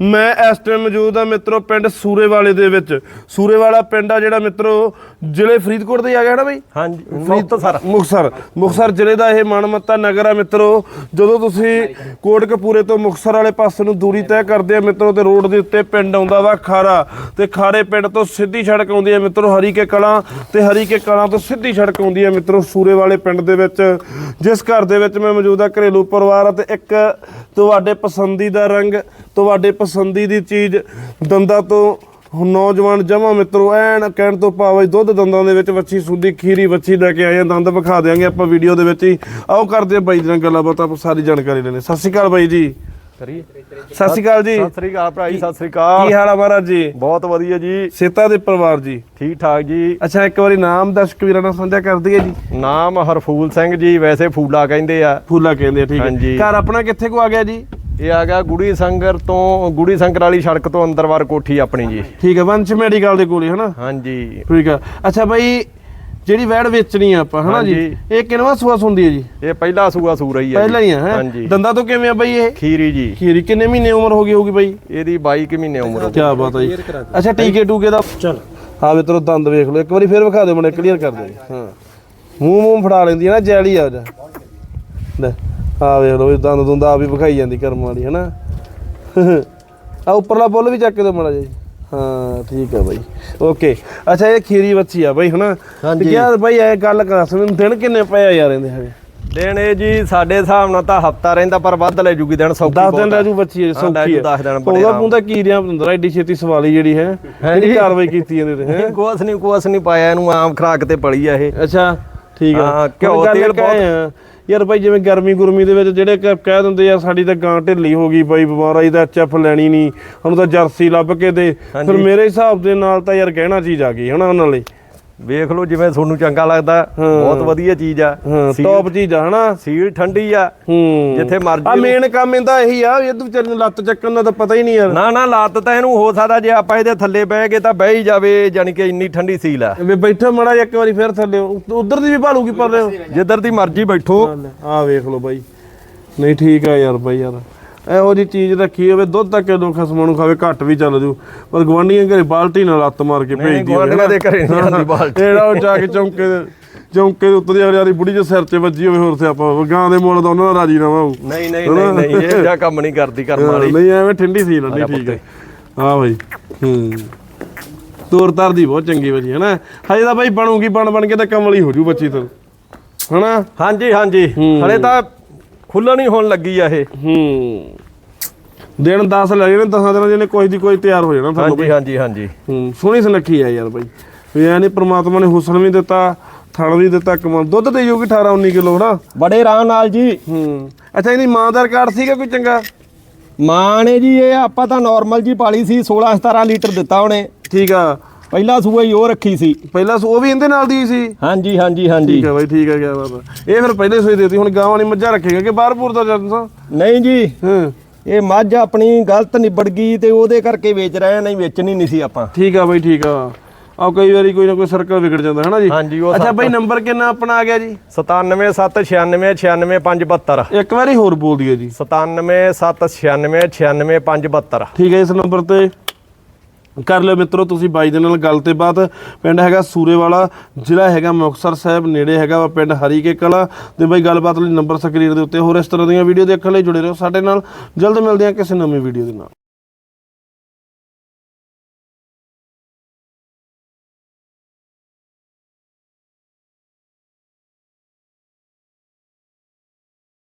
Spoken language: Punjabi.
ਮੈਂ ਇਸ ਟਾਈਮ ਮੌਜੂਦ ਹਾਂ ਮਿੱਤਰੋ ਪਿੰਡ ਸੂਰੇਵਾਲੇ ਦੇ ਵਿੱਚ। ਸੂਰੇਵਾਲਾ ਪਿੰਡ ਆ ਜਿਹੜਾ ਮਿੱਤਰੋ ਜ਼ਿਲ੍ਹੇ ਫਰੀਦਕੋਟ ਦੇ ਹੀ ਆ ਗਿਆ ਨਾ ਬਈ? ਹਾਂਜੀ ਮੁਕਤਸਰ। ਮੁਕਸਰ ਮੁਕਸਰ ਜ਼ਿਲ੍ਹੇ ਦਾ ਇਹ ਮਨਮੱਤਾ ਨਗਰ ਆ ਮਿੱਤਰੋ। ਜਦੋਂ ਤੁਸੀਂ ਕੋਟਕਪੂਰੇ ਤੋਂ ਮੁਕਸਰ ਵਾਲੇ ਪਾਸੇ ਨੂੰ ਦੂਰੀ ਤੈਅ ਕਰਦੇ ਆ ਮਿੱਤਰੋ ਤੇ ਰੋਡ ਦੇ ਉੱਤੇ ਪਿੰਡ ਆਉਂਦਾ ਵਾ ਖਾਰਾ। ਤੇ ਖਾਰੇ ਪਿੰਡ ਤੋਂ ਸਿੱਧੀ ਸੜਕ ਆਉਂਦੀ ਹੈ ਮਿੱਤਰੋ ਹਰੀਕੇ ਕਲਾਂ ਤੇ ਹਰੀਕੇ ਕਲਾਂ ਤੋਂ ਸਿੱਧੀ ਸੜਕ ਆਉਂਦੀ ਹੈ ਮਿੱਤਰੋ ਸੂਰੇ ਵਾਲੇ ਪਿੰਡ ਦੇ ਵਿੱਚ। ਜਿਸ ਘਰ ਦੇ ਵਿੱਚ ਮੈਂ ਮੌਜੂਦ ਆ ਘਰੇਲੂ ਪਰਿਵਾਰ ਆ ਤੇ ਇੱਕ ਤੁਹਾਡੇ ਪਸੰਦੀਦਾ ਰੰਗ ਤੁਹਾਡੇ ਪਸੰਦੀ ਦੀ ਚੀਜ਼ ਦੰਦਾਂ ਤੋਂ ਨੌਜਵਾਨ ਜਮਾ ਮਿੱਤਰੋ ਐਨ ਕਹਿਣ ਤੋਂ ਭਾਵ ਹੈ ਦੁੱਧ ਦੰਦਾਂ ਦੇ ਵਿੱਚ ਵੱਛੀ ਸੁੰਦੀ ਖੀਰੀ ਵੱਛੀ ਲੈ ਕੇ ਆਏ ਆ ਦੰਦ ਵਿਖਾ ਦੇਾਂਗੇ ਆਪਾਂ ਵੀਡੀਓ ਦੇ ਵਿੱਚ ਹੀ। ਆਓ ਕਰਦੇ ਆ ਬਾਈ ਜੀ ਨਾਲ ਗੱਲਾਂ ਬਾਤਾਂ ਆਪਾਂ ਸਾਰੀ ਜਾਣਕਾਰੀ ਲੈਣੇ ਸਤਿ ਸ਼੍ਰੀ ਅਕਾਲ ਬਾਈ ਜੀ। ਕਰੀਏ? ਸਤਿ ਸ਼੍ਰੀ ਅਕਾਲ ਜੀ। ਸਤਿ ਸ੍ਰੀ ਅਕਾਲ ਭਰਾ ਜੀ ਸਤਿ ਸ੍ਰੀ ਅਕਾਲ। ਕੀ ਹਾਲ ਆ ਮਹਾਰਾਜ ਜੀ? ਬਹੁਤ ਵਧੀਆ ਜੀ। ਸੇਤਾ ਦੇ ਪਰਿਵਾਰ ਜੀ। ਠੀਕ ਠਾਕ ਜੀ। ਅੱਛਾ ਇੱਕ ਵਾਰੀ ਨਾਮ ਦਰਸ਼ਕ ਵੀਰਾਂ ਨਾਲ ਸਾਂਝਾ ਕਰ ਦਈਏ ਜੀ। ਨਾਮ ਹਰਫੂਲ ਸਿੰਘ ਜੀ ਵੈਸੇ ਫੂਲਾ ਕਹਿੰਦੇ ਆ। ਫੂਲਾ ਕਹਿੰਦੇ ਆ ਠੀਕ ਹੈ। ਘਰ ਆਪਣਾ ਕਿੱਥੇ ਕੋ ਆ ਗਿਆ ਜੀ? ਇਹ ਆ ਗਿਆ ਗੁੜੀ ਸੰਗਰ ਤੋਂ ਗੁੜੀ ਸੰਗਰ ਵਾਲੀ ਸੜਕ ਤੋਂ ਅੰਦਰਵਾਰ ਕੋਠੀ ਆਪਣੀ ਜੀ। ਠੀਕ ਹੈ ਵੰਸ਼ ਮੈਡੀਕਲ ਦੇ ਕੋਲੇ ਹਨਾ? ਹਾਂਜੀ। ਠੀਕ ਆ ਅੱਛਾ ਬਾਈ ਜਿਹੜੀ ਵੈੜ ਵੇਚਣੀ ਆ ਆਪਾਂ ਹਨਾ ਜੀ। ਇਹ ਕਿੰਨਵਾ ਸੂਆ ਸੁੰਦੀ ਹੈ ਜੀ? ਇਹ ਪਹਿਲਾ ਸੂਆ ਸੂਰਾ ਹੀ ਆ ਪਹਿਲਾਂ ਹੀ ਹੈ? ਹਾਂਜੀ। ਦੰਦਾਂ ਤੋਂ ਕਿਵੇਂ ਆ ਬਾਈ ਇਹ? ਖੀਰੀ ਜੀ। ਖੀਰੀ ਕਿੰਨੇ ਮਹੀਨੇ ਉਮਰ ਹੋ ਗਈ ਹੋਊਗੀ ਬਾਈ? ਇਹਦੀ 22 ਕੁ ਮਹੀਨੇ ਉਮਰ ਹੋ ਕੀ ਬਾਤ ਹੈ ਜੀ। ਅੱਛਾ ਟੀਕੇ ਟੂਕੇ ਦਾ ਚਲ। ਹਾਂ ਵੀ ਤਰੋ ਦੰਦ ਵੇਖ ਲਓ। ਇੱਕ ਵਾਰੀ ਫੇਰ ਵਿਖਾ ਦਿਓ ਮਨੇ ਕਲੀਅਰ ਕਰ ਦਿਓ। ਹਾਂ। ਮੂੰਹ ਮੂੰਹ ਫੜਾ ਲੈਂਦੀ ਹੈ ਨਾ ਜੈਲੀ ਆ ਜਾ। ਲੈ। ਆ ਵੇਖ ਲਓ ਵੀ ਦੰਦ ਦੁੰਦ ਆ ਵੀ ਵਿਖਾਈ ਜਾਂਦੀ ਕਰਮ ਵਾਲੀ ਹੈਨਾ? ਆ ਉੱਪਰਲਾ ਬੁੱਲ ਵੀ ਚੱਕ ਕੇ ਦੋ ਮੜਾ ਜੀ। ਹਾਂ ਠੀਕ ਆ ਬਾਈ। ਓਕੇ। ਅੱਛਾ ਇਹ ਖੀਰੀ ਬੱਚੀ ਆ ਬਾਈ ਹਨਾ? ਹਾਂਜੀ। ਤੇ ਯਾਰ ਬਾਈ ਇਹ ਗੱਲ ਕਰ ਮੈਨੂੰ ਦਿਨ ਕਿੰਨੇ ਪਏ ਆ ਯਾਰ ਇਹਦੇ ਹਜੇ ਦਿਨ ਇਹ ਜੀ ਸਾਡੇ ਹਿਸਾਬ ਨਾਲ ਤਾਂ ਹਫਤਾ ਰਹਿੰਦਾ ਪਰ ਵੱਧ ਲੈ ਜੂਗੀ ਦਿਨ ਸੌਖੀ 10 ਦਿਨ ਰਾਜੂ ਬੱਚੀ ਹੈ ਹਾਂ, ਸੌਖੀ ਹੈ ਦਸ ਦਿਨ ਬੜੇ ਉਹਦਾ। ਪੁੰਦਾ ਕੀ ਰਿਆ ਬੰਦਰ ਐਡੀ ਛੇਤੀ ਸਵਾਲੀ ਜਿਹੜੀ ਹੈ ਇਹਦੀ ਕਾਰਵਾਈ ਕੀਤੀ ਇਹਦੇ ਤੇ ਹੈ? ਕੁਛ ਨਹੀਂ ਕੁਛ ਨਹੀਂ ਪਾਇਆ ਇਹਨੂੰ ਆਮ ਖਰਾਕ ਤੇ ਪਲੀ ਆ ਇਹ। ਅੱਛਾ ਠੀਕ ਆ। ਹਾਂ, ਘਿਓ, ਤੇਲ ਆ, ਯਾਰ ਬਾਈ ਜਿਵੇਂ ਗਰਮੀ ਗੁਰਮੀ ਦੇ ਵਿੱਚ ਜਿਹੜੇ ਕ- ਕਹਿ ਦਿੰਦੇ ਆ ਸਾਡੀ ਤਾਂ ਗਾਂ ਢਿੱਲੀ ਹੋ ਗਈ ਬਾਈ ਬਿਮਾਰ ਆਈ ਤਾਂ ਐਚਐਫ ਲੈਣੀ ਨਹੀਂ ਉਹਨੂੰ ਤਾਂ ਜਰਸੀ ਲੱਭ ਕੇ ਦੇ। ਫਿਰ ਮੇਰੇ ਹਿਸਾਬ ਦੇ ਨਾਲ ਤਾਂ ਯਾਰ ਕਹਿਣਾ ਚੀਜ਼ ਆ ਗਈ ਹਨਾ ਉਹਨਾਂ ਲਈ। ਵੇਖ ਲਓ ਜਿਵੇਂ ਤੁਹਾਨੂੰ ਚੰਗਾ ਲੱਗਦਾ ਬਹੁਤ ਵਧੀਆ ਚੀਜ਼ ਆ। ਟੌਪ ਚੀਜ਼ ਆ ਹਨਾ? ਸੀਲ ਠੰਡੀ ਆ। ਜਿੱਥੇ ਮਰਜ਼ੀ ਆ ਮੇਨ ਕੰਮ ਇਹਦਾ ਇਹੀ ਆ ਇਹ ਵਿਚਾਰੇ ਨੂੰ ਲੱਤ ਚੱਕਣ ਦਾ ਤਾਂ ਪਤਾ ਹੀ ਨਹੀਂ ਯਾਰ। ਨਾ ਨਾ ਲੱਤ ਤਾਂ ਇਹਨੂੰ ਹੋ ਸਕਦਾ ਜੇ ਆਪਾਂ ਇਹਦੇ ਥੱਲੇ ਬਹਿ ਗਏ ਤਾਂ ਬਹਿ ਹੀ ਜਾਵੇ ਜਾਨੀ ਕਿ ਇੰਨੀ ਠੰਡੀ ਸੀਲ ਆ। ਵੀ ਬੈਠੋ ਮੜਾ ਇੱਕ ਵਾਰੀ ਫੇਰ ਥੱਲੇ ਉਧਰ ਦੀ ਵੀ ਭਾਲੂਗੀ ਪਰ ਜਿੱਧਰ ਦੀ ਮਰਜ਼ੀ ਬੈਠੋ। ਆ ਵੇਖ ਲਓ ਬਾਈ। ਨਹੀਂ ਠੀਕ ਆ ਯਾਰ ਬਾਈ ਯਾਰ। ਇਹੋ ਜੀ ਚੀਜ਼ ਰੱਖੀ ਹੋਵੇ ਦੁੱਧ ਤੱਕ ਕਿਲੋ ਖਸਮਾਂ ਨੂੰ ਖਾਵੇ ਘੱਟ ਵੀ ਚੱਲ ਜੂ। ਪਰ ਗਵਾਂਢੀਆਂ ਘਰੇ ਬਾਲਟੀ ਨਾਲ ਲੱਤ ਮਾਰ ਕੇ ਭੇਜਦੀ ਹੋਵੇ ਗੁਆਂਢੀਆਂ ਦੇ ਘਰੇ ਨਹੀਂ ਆਉਂਦੀ ਬਾਲਟੀ। ਇਹੜਾ ਉਹ ਜਾ ਕੇ ਚੌਂਕੇ ਦੇ ਚੌਂਕੇ ਦੇ ਉੱਤੇ ਯਾਰੀ ਬੁੜੀ ਦੇ ਸਿਰ 'ਚ ਵੱਜੀ ਹੋਵੇ ਹੋਰ ਸਿਆਪਾ ਹੋਵੇ ਗਾਂ ਦੇ ਮੁੱਲ ਦਾ ਉਹਨਾਂ ਦਾ ਰਾਜੀ ਨਾ ਹੋਊ। ਨਹੀਂ ਨਹੀਂ ਨਹੀਂ ਨਹੀਂ ਇਹ ਜਿਹਾ ਕੰਮ ਨਹੀਂ ਕਰਦੀ ਕਰਮ ਵਾਲੀ। ਨਹੀਂ ਐਵੇਂ ਠੰਡੀ ਸੀ ਲੰਡੀ ਠੀਕ ਹੈ। ਹਾਂ ਬਾਈ ਹੂੰ। ਤੋਰ ਤਰ ਦੀ ਬਹੁਤ ਚੰਗੀ ਬੱਚੀ ਹੈ ਨਾ ਹਜੇ ਤਾਂ ਬਾਈ ਬਣੂਗੀ ਬਣ ਬਣ ਕੇ ਤਾਂ ਕਮਲੀ ਹੋ ਜੂ ਬੱਚੀ ਤਾਂ। ਹਨਾ? ਹਾਂਜੀ ਹਾਂਜੀ। ਹਲੇ ਤਾਂ ਖੁੱਲਣ ਹੀ ਹੋਣ ਲੱਗੀ ਆ ਇਹ। ਹੂੰ। ਦਿਨ 10 ਲੱਗੇ ਨੇ 10 ਦਿਨਾਂ ਜਿਹਨੇ ਕੋਈ ਦੀ ਕੋਈ ਤਿਆਰ ਹੋ ਜਾਣਾ ਤੁਹਾਨੂੰ ਹਾਂਜੀ ਹਾਂਜੀ ਹਾਂਜੀ। ਹੂੰ ਸੋਹਣੀ ਸੁਨੱਖੀ ਆ ਯਾਰ ਬਾਈ। ਨਹੀਂ ਪ੍ਰਮਾਤਮਾ ਨੇ ਹੁਸਨ ਵੀ ਦਿੱਤਾ ਥਣ ਵੀ ਦਿੱਤਾ ਕਮਾਲ ਦੁੱਧ ਦੇ ਜੂਗੀ 18 19 ਕਿਲੋ ਹਨਾ? ਬੜੇ ਆਰਾਮ ਨਾਲ ਜੀ। ਹੂੰ। ਅੱਛਾ ਇਹਦੀ ਮਾਂ ਦਾ ਰਿਕਾਰਡ ਸੀਗਾ ਕੋਈ ਚੰਗਾ? ਮਾਂ ਨੇ ਜੀ ਇਹ ਆਪਾਂ ਤਾਂ ਨਾਰਮਲ ਜੀ ਪਾਲੀ ਸੀ 16 17 ਲੀਟਰ ਦਿੱਤਾ ਉਹਨੇ। ਠੀਕ ਆ। ਪਹਿਲਾ ਸੂਆ ਹੀ ਉਹ ਰੱਖੀ ਸੀ। ਪਹਿਲਾਂ ਸੋ ਉਹ ਵੀ ਇਹਦੇ ਨਾਲ ਦੀ ਸੀ? ਹਾਂਜੀ ਹਾਂਜੀ ਹਾਂਜੀ। ਠੀਕ ਹੈ ਬਾਈ ਠੀਕ ਹੈ ਕਿਆ ਬਾਤ ਹੈ। ਇਹ ਫਿਰ ਪਹਿਲੇ ਸੋਈ ਦੇਤੀ ਹੁਣ ਗਾਵਾਂ ਨਹੀਂ ਮੱਝਾਂ ਰੱਖੇਗਾ ਕਿ ਬਾਹਰ ਪੂਰ ਦਾ ਜਾਂਦਾ ਨਹੀਂ ਜੀ ਹਾਂ। ਇਹ ਮੱਝ ਆਪਣੀ ਗਲਤ ਨਿਬੜ ਗਈ ਤੇ ਉਹਦੇ ਕਰਕੇ ਵੇਚ ਰਹੇ ਆ, ਨਹੀਂ ਵੇਚਣੀ ਨਹੀਂ ਸੀ ਆਪਾਂ। ਠੀਕ ਆ ਬਾਈ ਠੀਕ ਆ। ਆ ਕਈ ਵਾਰੀ ਕੋਈ ਨਾ ਕੋਈ ਸਰਕਲ ਵਿਗੜ ਜਾਂਦਾ ਹੈ ਨਾ ਜੀ? ਹਾਂਜੀ ਉਹ ਅੱਛਾ ਬਾਈ ਨੰਬਰ ਕਿੰਨਾ ਆਪਣਾ ਆ ਗਿਆ ਜੀ? 9776966572 ਇੱਕ ਵਾਰੀ ਹੋਰ ਬੋਲ ਦਈਏ ਜੀ। 9776966572 ਠੀਕ ਹੈ ਇਸ ਨੰਬਰ ਤੇ ਕਰ ਲਿਓ ਮਿੱਤਰੋ, ਤੁਸੀਂ ਬਾਈ ਦੇ ਨਾਲ ਗੱਲ ਤੇ ਬਾਤ। ਪਿੰਡ ਹੈਗਾ ਸੂਰੇਵਾਲਾ, ਜ਼ਿਲ੍ਹਾ ਹੈਗਾ ਮੁਕਤਸਰ ਸਾਹਿਬ, ਨੇੜੇ ਹੈਗਾ ਵਾ ਪਿੰਡ ਹਰੀਕੇ ਕਲਾ। ਤੇ ਬਾਈ ਗੱਲਬਾਤ ਲਈ ਨੰਬਰ ਸਕਰੀਨ ਦੇ ਉੱਤੇ ਹੋਰ ਇਸ ਤਰ੍ਹਾਂ ਦੀਆਂ ਵੀਡੀਓ ਦੇਖਣ ਲਈ ਜੁੜੇ ਰਹੋ ਸਾਡੇ ਨਾਲ। ਜਲਦ ਮਿਲਦੇ ਹਾਂ ਕਿਸੇ ਨਵੀਂ ਵੀਡੀਓ ਦੇ ਨਾਲ।